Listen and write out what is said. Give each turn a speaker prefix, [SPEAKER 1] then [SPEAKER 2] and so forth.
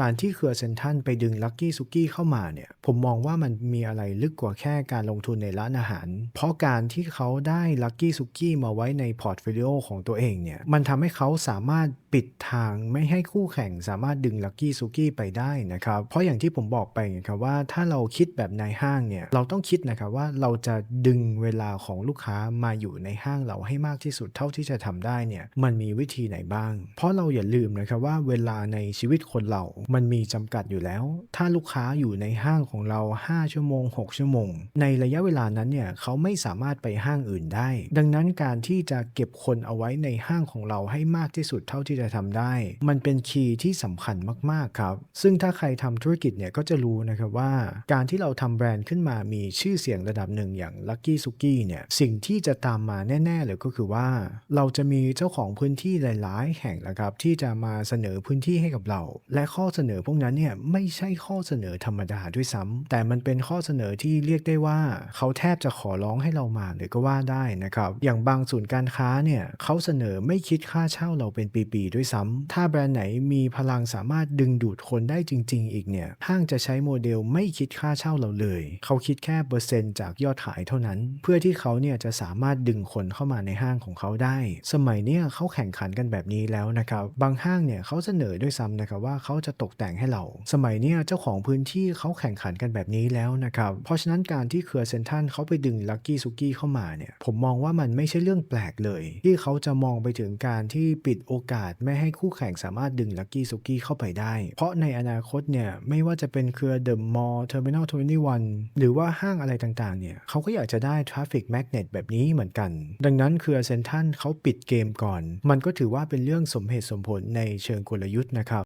[SPEAKER 1] การที่เครือเซนทันไปดึงลั c กี้ซุกี้เข้ามาเนี่ย ผมมองว่ามันมีอะไรลึกกว่าแค่การลงทุนในร้านอาหาร เพราะการที่เขาได้ลั c กี้ซุกี้มาไว้ในพอร์ตโฟลิโอของตัวเองเนี่ย มันทำให้เขาสามารถปิดทางไม่ให้คู่แข่งสามารถดึงลั c กี้ซุกี้ไปได้นะครับ เพราะอย่างที่ผมบอกไปไงครับว่าถ้าเราคิดแบบในห้างเนี่ย เราต้องคิดนะครับว่าเราจะดึงเวลาของลูกค้ามาอยู่ในห้างเราให้มากที่สุดเท่าที่จะทำได้เนี่ย มันมีวิธีไหนบ้าง เพราะเราอย่าลืมนะครับว่าเวลาในชีวิตคนเรามันมีจำกัดอยู่แล้ว ถ้าลูกค้าอยู่ในห้างของเรา 5 ชั่วโมง 6 ชั่วโมง ในระยะเวลานั้นเนี่ยเขาไม่สามารถไปห้างอื่นได้ ดังนั้นการที่จะเก็บคนเอาไว้ในห้างของเราให้มากที่สุดเท่าที่จะทำได้ มันเป็นคีย์ที่สำคัญมากๆครับ ซึ่งถ้าใครทำธุรกิจเนี่ยก็จะรู้นะครับว่า การที่เราทำแบรนด์ขึ้นมามีชื่อเสียงระดับหนึ่งอย่าง Lucky Suki เนี่ยสิ่งที่จะตามมาแน่ ๆ เลยก็คือว่า เราจะมีเจ้าของพื้นที่หลาย ๆ แห่งนะครับที่จะมาเสนอพื้นที่ให้กับเรา และข้อเสนอพวกนั้นเนี่ยไม่ใช่ข้อเสนอธรรมดาด้วยซ้ำแต่มันเป็นข้อเสนอที่เรียกได้ว่า เขาแทบจะขอร้องให้เรามาเลยก็ว่าได้นะครับ อย่างบางศูนย์การค้าเนี่ยเขาเสนอไม่คิดค่าเช่าเราเป็นปีๆด้วยซ้ำถ้าแบรนด์ไหนมีพลังสามารถดึงดูดคนได้จริง ๆ อีกเนี่ยห้างจะใช้โมเดลไม่คิดค่าเช่าเราเลย เขาคิดแค่เปอร์เซ็นต์จากยอดขายเท่านั้น เพื่อที่เขาเนี่ยจะสามารถดึงคนเข้ามาในห้างของเขาได้ สมัยเนี้ยเขาแข่งขันกันแบบนี้แล้วนะครับ บางห้างเนี่ยเขาเสนอด้วยซ้ำนะครับว่าเขาจะตกแต่งให้เรา สมัยนี้เจ้าของพื้นที่เขาแข่งขันกันแบบนี้แล้วนะครับ เพราะฉะนั้นการที่เครือเซนทันเขาไปดึงลั c กี้ซุกี้เข้ามาเนี่ยผมมองว่ามันไม่ใช่เรื่องแปลกเลย ที่เขาจะมองไปถึงการที่ปิดโอกาสไม่ให้คู่แข่งสามารถดึงลั c กี้ซุกี้เข้าไปได้ เพราะในอนาคตเนี่ยไม่ว่าจะเป็นเครือเดอะมอลล์เทอร์มินอล21หรือว่าห้างอะไรต่างๆเนี่ยเขาก็อยากจะได้ทราฟฟิกแมกเนตแบบนี้เหมือนกัน ดังนั้นเครือเซนทันเขาปิดเกมก่อน มันก็ถือว่าเป็นเรื่องสมเหตุสมผลในเชิงกลยุทธ์นะครับ